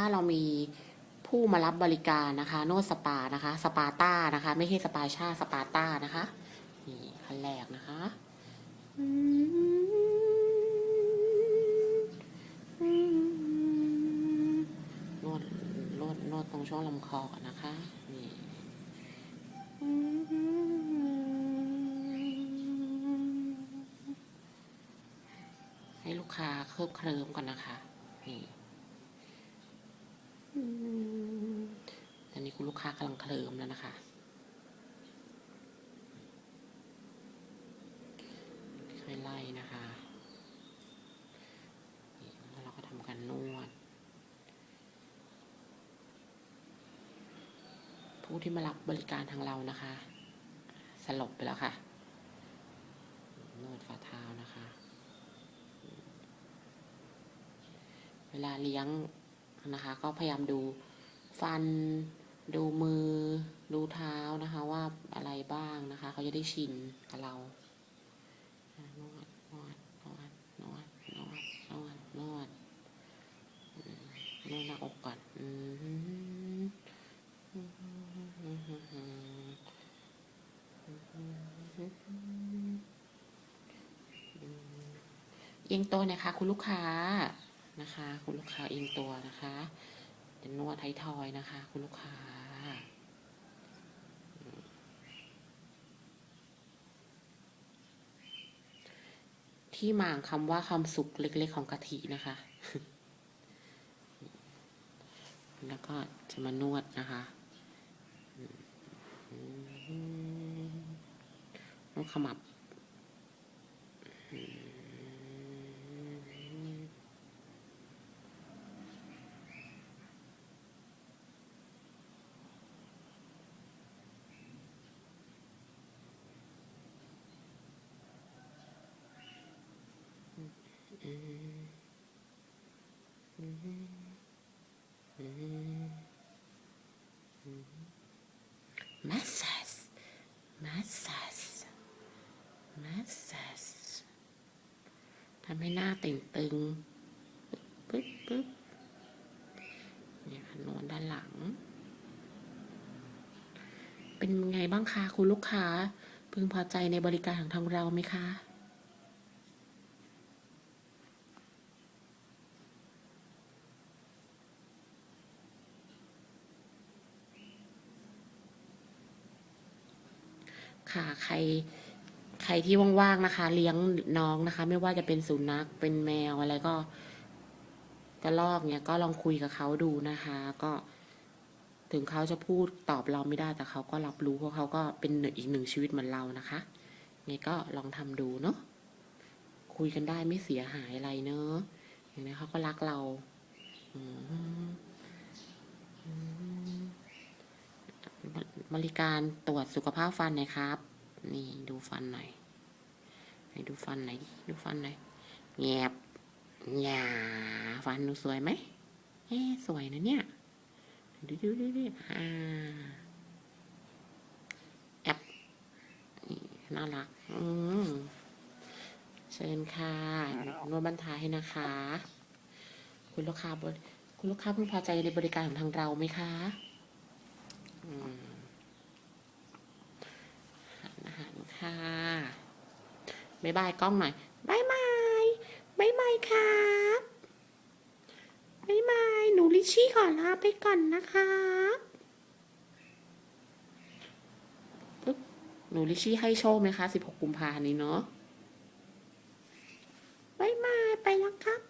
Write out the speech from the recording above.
ถ้าเรามีผู้มารับบริการนะคะนวดสปานะคะ สปาต้านะคะ ไม่ใช่สปาชาสปาต้านะคะนี่ขั้นแรกนะคะนวดนวดนวดตรงช่วงลำคอก่อนนะคะนี่ให้ลูกค้าเคลิบเคลิ้มก่อนนะคะนี่อืมตอนนี้ ค้ากำลังเคลิมแล้วนะคะค่อยไล่นะคะแล้วเราก็ทำการนวด ผู้ที่มารับบริการทางเรานะคะ สลบไปแล้วค่ะ นวดฝ่าเท้านะคะ เวลาเลี้ยงนะคะ ก็พยายามดูฟัน ดูมือ ดูเท้านะคะว่าอะไรบ้างนะคะ เขาจะได้ชินกับเรานวดนวดนวดนวดนวดนวดนวดนวดหน้าอกก่อนอืเอียงตัวนะคะ คุณลูกค้านะคะ คุณลูกค้าเอียงตัวนะคะจะนวดไทยทอยนะคะ คุณลูกค้า ที่มาของคำว่าคำสุกเล็กๆของกะทินะคะ แล้วก็จะมานวดนะคะนวดขมับ massage massage massage ทำให้หน้าเต่งตึง ปึ๊บปึ๊บเนี่ยค่ะนวดด้านหลัง เป็นไงบ้างคะคุณลูกค้า พึงพอใจในบริการของทางเราไหมคะ ค่ะ ใครใครที่ว่างๆนะคะ เลี้ยงน้องนะคะ ไม่ว่าจะเป็นสุนัขเป็นแมวอะไรก็กระลอกเนี่ยก็ลองคุยกับเขาดูนะคะ ก็ถึงเขาจะพูดตอบเราไม่ได้แต่เขาก็รับรู้เพราะเขาก็เป็นอีกหนึ่งชีวิตเหมือนเรานะคะไงก็ลองทำดูเนาะคุยกันได้ไม่เสียหายอะไรเนอะเห็นไหมเขาก็รักเราอืม บริการตรวจสุขภาพฟันหน่อยครับ นี่ดูฟันหน่อยไหนดูฟันหน่อยดูฟันหน่อยแงบหยาฟันดูสวยไหมเอ๊สวยนะเนี่ยดูดูดูดูอ่าแอปนี่น่ารัก อืมเชิญค่ะนวดบันทายให้นะคะ คุณลูกค้าบคุณลูกค้าพึงพอใจในบริการของทางเราไหมคะ อาหารค่ะบายบายกล้องหน่อยบายบายบายบายครับบายบายหนูลิชี่ขอลาไปก่อนนะคะหนูลิชชี่ให้โชคไหมคะ 16 กุมภานี้เนาะบายบายไปแล้วครับ